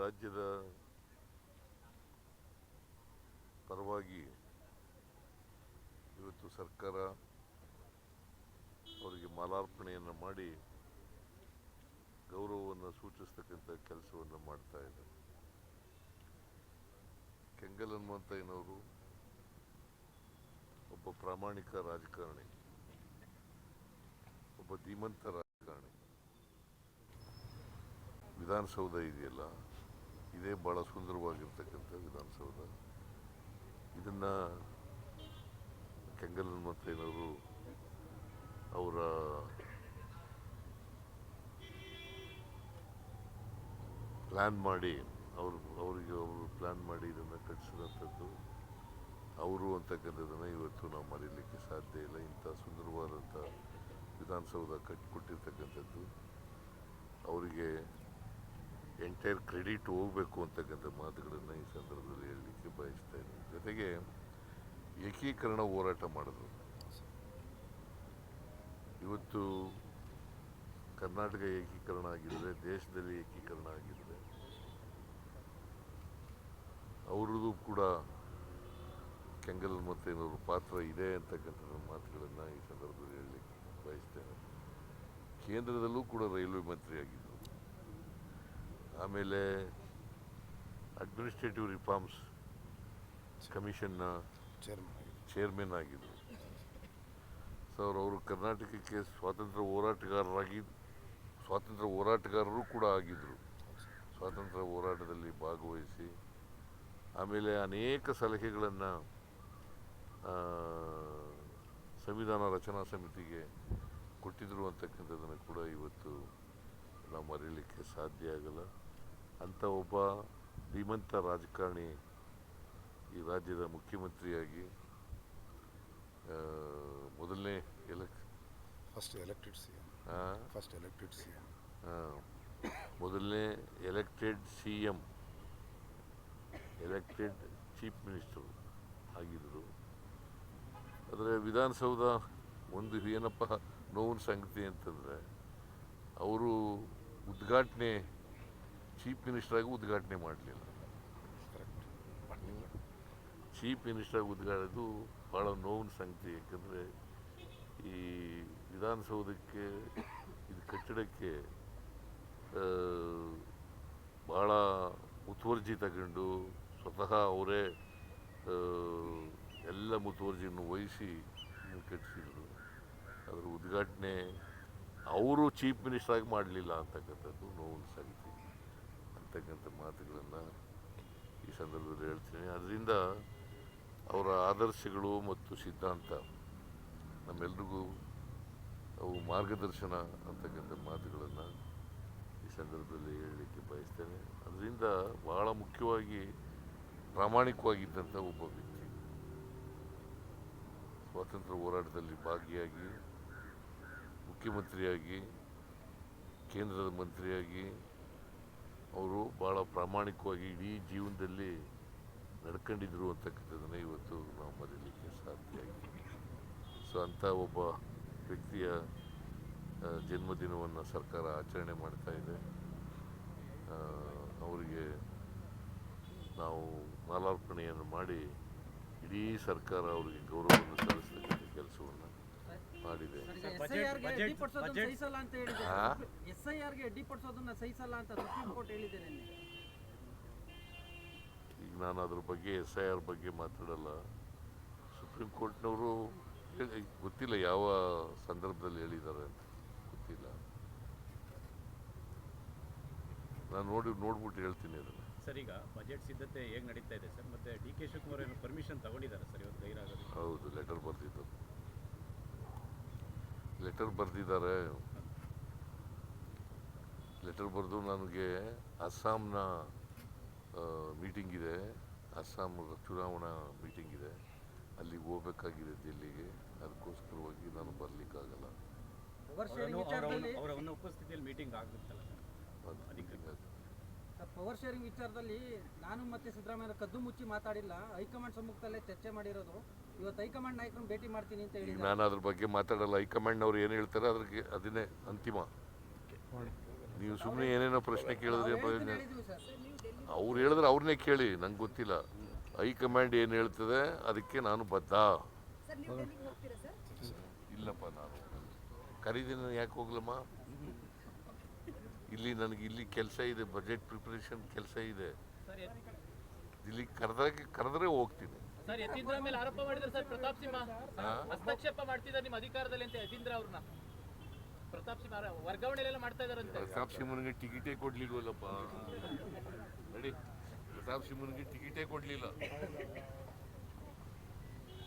ರಾಜ್ಯದ ಪರವಾಗಿ ಇವತ್ತು ಸರ್ಕಾರ ಅವರಿಗೆ ಮಾಲಾರ್ಪಣೆಯನ್ನು ಮಾಡಿ ಗೌರವವನ್ನು ಸೂಚಿಸ್ತಕ್ಕಂಥ ಕೆಲಸವನ್ನು ಮಾಡ್ತಾ ಇದೆ. ಕೆಂಗಲ್ ಹನುಮಂತಯ್ಯನವರು ಒಬ್ಬ ಪ್ರಾಮಾಣಿಕ ರಾಜಕಾರಣಿ, ಒಬ್ಬ ಧೀಮಂತ ರಾಜಕಾರಣಿ. ವಿಧಾನಸೌಧ ಇದೆಯಲ್ಲ? ಇದೇ ಭಾಳ ಸುಂದರವಾಗಿರ್ತಕ್ಕಂಥ ವಿಧಾನಸೌಧ. ಇದನ್ನ ಕೆಂಗಲ್ ಮತ್ತೇನವರು ಅವರ ಪ್ಲ್ಯಾನ್ ಮಾಡಿ, ಅವರು, ಅವರಿಗೆ ಅವರು ಪ್ಲ್ಯಾನ್ ಮಾಡಿ ಇದನ್ನು ಕಟ್ಟಿಸಿದಂಥದ್ದು. ಅವರು ಅಂತಕ್ಕಂಥದ್ದನ್ನು ಇವತ್ತು ನಾವು ಮರೀಲಿಕ್ಕೆ ಸಾಧ್ಯ ಇಲ್ಲ. ಇಂಥ ಸುಂದರವಾದಂಥ ವಿಧಾನಸೌಧ ಕಟ್ಟಿಕೊಟ್ಟಿರ್ತಕ್ಕಂಥದ್ದು ಅವರಿಗೆ ಎಂಟೈರ್ ಕ್ರೆಡಿಟ್ ಹೋಗಬೇಕು ಅಂತಕ್ಕಂಥ ಮಾತುಗಳನ್ನು ಈ ಸಂದರ್ಭದಲ್ಲಿ ಹೇಳಲಿಕ್ಕೆ ಬಯಸ್ತೇನೆ ಜೊತೆಗೆ ಏಕೀಕರಣ ಹೋರಾಟ ಮಾಡಿದ್ರು ಇವತ್ತು ಕರ್ನಾಟಕ ಏಕೀಕರಣ ಆಗಿದ್ರೆ, ದೇಶದಲ್ಲಿ ಏಕೀಕರಣ ಆಗಿದ್ರೆ, ಅವರದ್ದು ಕೂಡ ಕೆಂಗಲ್ ಮತ್ತೇನವ್ರ ಪಾತ್ರ ಇದೆ ಅಂತಕ್ಕಂಥ ಮಾತುಗಳನ್ನು ಈ ಸಂದರ್ಭದಲ್ಲಿ ಹೇಳಲಿಕ್ಕೆ ಬಯಸ್ತೇನೆ. ಕೇಂದ್ರದಲ್ಲೂ ಕೂಡ ರೈಲ್ವೆ ಮಂತ್ರಿ ಆಗಿದ್ದರು ಆಮೇಲೆ ಅಡ್ಮಿನಿಸ್ಟ್ರೇಟಿವ್ ರಿಫಾರ್ಮ್ಸ್ ಕಮಿಷನ್ನ ಚೇರ್ಮನ್ ಚೇರ್ಮನ್ ಆಗಿದ್ದರು ಸೊ ಅವರು ಅವರು ಕರ್ನಾಟಕಕ್ಕೆ ಸ್ವಾತಂತ್ರ್ಯ ಹೋರಾಟಗಾರರಾಗಿ ಸ್ವಾತಂತ್ರ್ಯ ಹೋರಾಟಗಾರರು ಕೂಡ ಆಗಿದ್ದರು ಸ್ವಾತಂತ್ರ್ಯ ಹೋರಾಟದಲ್ಲಿ ಭಾಗವಹಿಸಿ ಆಮೇಲೆ ಅನೇಕ ಸಲಹೆಗಳನ್ನು ಸಂವಿಧಾನ ರಚನಾ ಸಮಿತಿಗೆ ಕೊಟ್ಟಿದ್ದರು ಅಂತಕ್ಕಂಥದ್ದನ್ನು ಕೂಡ ಇವತ್ತು ನಾವು ಮರೀಲಿಕ್ಕೆ ಸಾಧ್ಯ ಆಗಲ್ಲ. ಅಂಥ ಒಬ್ಬ ಧೀಮಂತ ರಾಜಕಾರಣಿ ಈ ರಾಜ್ಯದ ಮುಖ್ಯಮಂತ್ರಿಯಾಗಿ ಮೊದಲನೇ elect first elected C M first elected C M ಮೊದಲನೇ elected C M elected chief minister ಆಗಿದ್ದರು. ಆದರೆ ವಿಧಾನಸೌಧ ಒಂದು ಏನಪ್ಪ ನೋವಿನ ಸಂಗತಿ ಅಂತಂದರೆ ಅವರು ಉದ್ಘಾಟನೆ ಚೀಫ್ ಮಿನಿಸ್ಟರಾಗಿ ಉದ್ಘಾಟನೆ ಮಾಡಲಿಲ್ಲ. ಚೀಫ್ ಮಿನಿಸ್ಟರ್ ಉದ್ಘಾಟದು ಭಾಳ ನೋವಿನ ಸಂಗತಿ ಯಾಕಂದರೆ ಈ ವಿಧಾನಸೌಧಕ್ಕೆ ಇದು ಕಟ್ಟಡಕ್ಕೆ ಭಾಳ ಮುತುವರ್ಜಿ ತಗೊಂಡು ಸ್ವತಃ ಅವರೇ ಎಲ್ಲ ಮುತುವರ್ಜಿಯನ್ನು ವಹಿಸಿ ಕಟ್ಟಿಸಿದರು. ಅದರ ಉದ್ಘಾಟನೆ ಅವರು ಚೀಫ್ ಮಿನಿಸ್ಟರ್ ಆಗಿ ಮಾಡಲಿಲ್ಲ ಅಂತಕ್ಕಂಥದ್ದು ನೋವಿನ ಸಂಗತಿ. ಅಂತಕ್ಕಂಥ ಮಾತುಗಳನ್ನು ಈ ಸಂದರ್ಭದಲ್ಲಿ ಹೇಳ್ತೀನಿ. ಅದರಿಂದ ಅವರ ಆದರ್ಶಗಳು ಮತ್ತು ಸಿದ್ಧಾಂತ ನಮ್ಮೆಲ್ರಿಗೂ ಅವು ಮಾರ್ಗದರ್ಶನ ಅಂತಕ್ಕಂಥ ಮಾತುಗಳನ್ನು ಈ ಸಂದರ್ಭದಲ್ಲಿ ಹೇಳಲಿಕ್ಕೆ ಬಯಸ್ತೇನೆ. ಅದರಿಂದ ಬಹಳ ಮುಖ್ಯವಾಗಿ ಪ್ರಾಮಾಣಿಕವಾಗಿದ್ದಂಥ ಒಬ್ಬ ವ್ಯಕ್ತಿ. ಸ್ವಾತಂತ್ರ್ಯ ಹೋರಾಟದಲ್ಲಿ ಭಾಗಿಯಾಗಿ ಮುಖ್ಯಮಂತ್ರಿಯಾಗಿ, ಕೇಂದ್ರದ ಮಂತ್ರಿಯಾಗಿ ಭಾಳ ಪ್ರಾಮಾಣಿಕವಾಗಿ ಇಡೀ ಜೀವನದಲ್ಲಿ ನಡ್ಕೊಂಡಿದ್ರು ಅಂತಕ್ಕಂಥದ್ದನ್ನು ಇವತ್ತು ನಾವು ಮರೀಲಿಕ್ಕೆ ಸಾಧ್ಯ ಸೊ ಅಂಥ ಒಬ್ಬ ವ್ಯಕ್ತಿಯ ಜನ್ಮದಿನವನ್ನು ಸರ್ಕಾರ ಆಚರಣೆ ಮಾಡ್ತಾ ಇದೆ. ಅವರಿಗೆ ನಾವು ಮಾಲಾರ್ಪಣೆಯನ್ನು ಮಾಡಿ ಇಡೀ ಸರ್ಕಾರ ಅವರಿಗೆ ಗೌರವವನ್ನು ಸಲ್ಲಿಸ್ತಕ್ಕಂಥ ಕೆಲಸವನ್ನು ಮಾಡಿದೆ. ಈಗ ನಾನು ಅದ್ರ ಬಗ್ಗೆ ಎಸ್ ಐ ಆರ್ ಬಗ್ಗೆ ಮಾತಾಡಲ್ಲ. ಸುಪ್ರೀಂ ಕೋರ್ಟ್ನವರು ಗೊತ್ತಿಲ್ಲ ಯಾವ ಸಂದರ್ಭದಲ್ಲಿ ಹೇಳಿದ್ದಾರೆ ಅಂತ. ಗೊತ್ತಿಲ್ಲ. ನಾನು ನೋಡಿ ನೋಡ್ಬಿಟ್ಟು ಹೇಳ್ತೀನಿ ಅದನ್ನು. ಸರ್ ಈಗ ಬಜೆಟ್ ಸಿದ್ಧತೆ ಹೇಗೆ ನಡೀತಾ ಇದೆ ಸರ್? ಮತ್ತೆ ಡಿ ಕೆ ಶಿವಕುಮಾರ್ ಏನು ಪರ್ಮಿಷನ್ ತಗೊಂಡಿದ್ದಾರೆ ಸರ್ ಇವತ್ತು ಗೈರಾಗೋದು ಹೌದು ಲೆಟರ್ ಬರೆದಿದ್ದು ಲೆಟರ್ ಬರೆದಿದ್ದಾರೆ. ಲೆಟರ್ ಬರೆದು ನನಗೆ ಅಸ್ಸಾಂನ ಮೀಟಿಂಗ್ ಇದೆ. ಅಸ್ಸಾಂ ಚುನಾವಣಾ ಮೀಟಿಂಗ್ ಇದೆ. ಅಲ್ಲಿಗೆ ಹೋಗ್ಬೇಕಾಗಿದೆ ದಿಲ್ಲಿಗೆ. ಅದಕ್ಕೋಸ್ಕರವಾಗಿ ನಾನು ಬರಲಿಕ್ಕಾಗಲ್ಲ. ಅವರ ಉಪಸ್ಥಿತಿಯಲ್ಲಿ ಮೀಟಿಂಗ್ ಆಗುತ್ತಲ್ಲ ಪವರ್ ಶೇರಿಂಗ್ ವಿಚಾರದಲ್ಲಿ ನಾನು ಮತ್ತೆ ಸಿದ್ದರಾಮಯ್ಯ ಕದ್ದು ಮುಚ್ಚಿ ಮಾತಾಡಿಲ್ಲ. ಹೈಕಮಾಂಡ್ ಸಮ್ಮುಖದಲ್ಲೇ ಚರ್ಚೆ ಮಾಡಿರೋದು. ಇವತ್ತು ಹೈಕಮಾಂಡ್ ನಾಯಕರನ್ನ ಭೇಟಿ ಮಾಡ್ತೀನಿ ಅಂತ ಹೇಳಿ ನಾನು ಅದ್ರ ಬಗ್ಗೆ ಮಾತಾಡಲ್ಲ. ಹೈಕಮಾಂಡ್ನವ್ರು ಏನು ಹೇಳ್ತಾರೆ ಅದಕ್ಕೆ ಅದನ್ನೇ ಅಂತಿಮ. ನೀವು ಸುಮ್ಮನೆ ಏನೇನೋ ಪ್ರಶ್ನೆ ಕೇಳಿದ್ರೆ ನಾವು ಪ್ರಯೋಜನ ಹೇಳಿದ್ವಿ ಸರ್? ಅವ್ರು ಹೇಳಿದ್ರೆ ಅವ್ರನ್ನೇ ಕೇಳಿ ನಂಗೆ ಗೊತ್ತಿಲ್ಲ. ಹೈಕಮಾಂಡ್ ಏನು ಹೇಳ್ತದೆ ಅದಕ್ಕೆ ನಾನು ಬದ್ಧ. ಸರ್ ನೀವು ಡೆಲ್ಲಿಗೆ ಹೋಗ್ತೀರಾ ಸರ್? ಇಲ್ಲಪ್ಪ ನಾನು ಕರೀದಿನ ಯಾಕೆ ಹೋಗ್ಲಮ್ಮ? ಇಲ್ಲಿ ನನಗೆ ಇಲ್ಲಿ ಕೆಲಸ ಇದೆ ಬಜೆಟ್ ಪ್ರಿಪರೇಷನ್ ಕೆಲಸ ಇದೆ. ಇಲ್ಲಿ ಕರೆದಾಗಿ ಕರೆದ್ರೆ ಹೋಗ್ತೀನಿ. ಸರ್ ಯತೀಂದ್ರ ಮೇಲೆ ಆರೋಪ ಮಾಡಿದ್ರೆ ಸರ್ ಪ್ರತಾಪ್ ಸಿಂಹ ಹಾ? ಹಸ್ತಕ್ಷೇಪ ಮಾಡ್ತಿದ್ದಾರೆ ನಿಮ್ಮ ಅಧಿಕಾರದಲ್ಲಿ ಅಂತ ಯತೀಂದ್ರ ಅವ್ರನ್ನ. ಪ್ರತಾಪ್ ಸಿಂಹ ಅವರ ವರ್ಗಾವಣೆಲೆಲ್ಲ ಮಾಡ್ತಾ ಇದಾರಂತೆ ಪ್ರತಾಪ್ ಸಿಂಹನಿಗೆ ಟಿಕೆಟೇ ಕೊಡ್ಲಿಲ್ವಲ್ಲಪ್ಪ? ನೋಡಿ. ಪ್ರತಾಪ್ ಸಿಂಹನಿಗೆ ಟಿಕೆಟೇ ಕೊಡ್ಲಿಲ್ಲ.